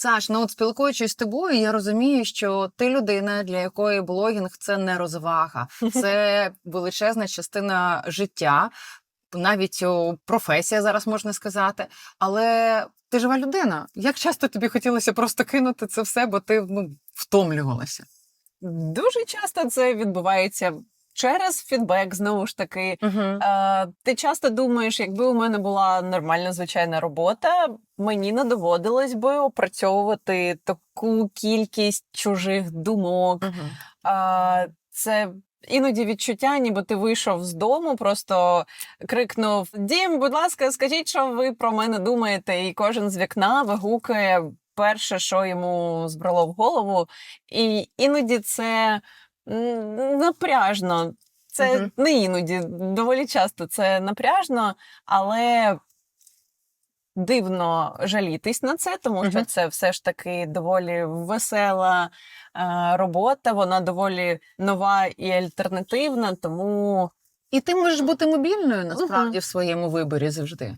Саш, ну от спілкуючись з тобою, я розумію, що ти людина, для якої блогінг це не розвага, це величезна частина життя, навіть професія зараз можна сказати. Але ти жива людина. Як часто тобі хотілося просто кинути це все, бо ти ну, втомлювалася? Дуже часто це відбувається через фідбек, знову ж таки. Угу. Е, ти часто думаєш, якби у мене була нормальна звичайна робота, мені не доводилось би опрацьовувати таку кількість чужих думок. А, це іноді відчуття, ніби ти вийшов з дому, просто крикнув: Дім, будь ласка, скажіть, що ви про мене думаєте? І кожен з вікна вигукує перше, що йому збрало в голову. І іноді це напряжно. Це Мгм. не іноді, доволі часто це напряжно, але дивно жалітись на це, тому що Мгм. це все ж таки доволі весела е, робота, вона доволі нова і альтернативна, тому І ти можеш бути мобільною насправді в своєму виборі завжди.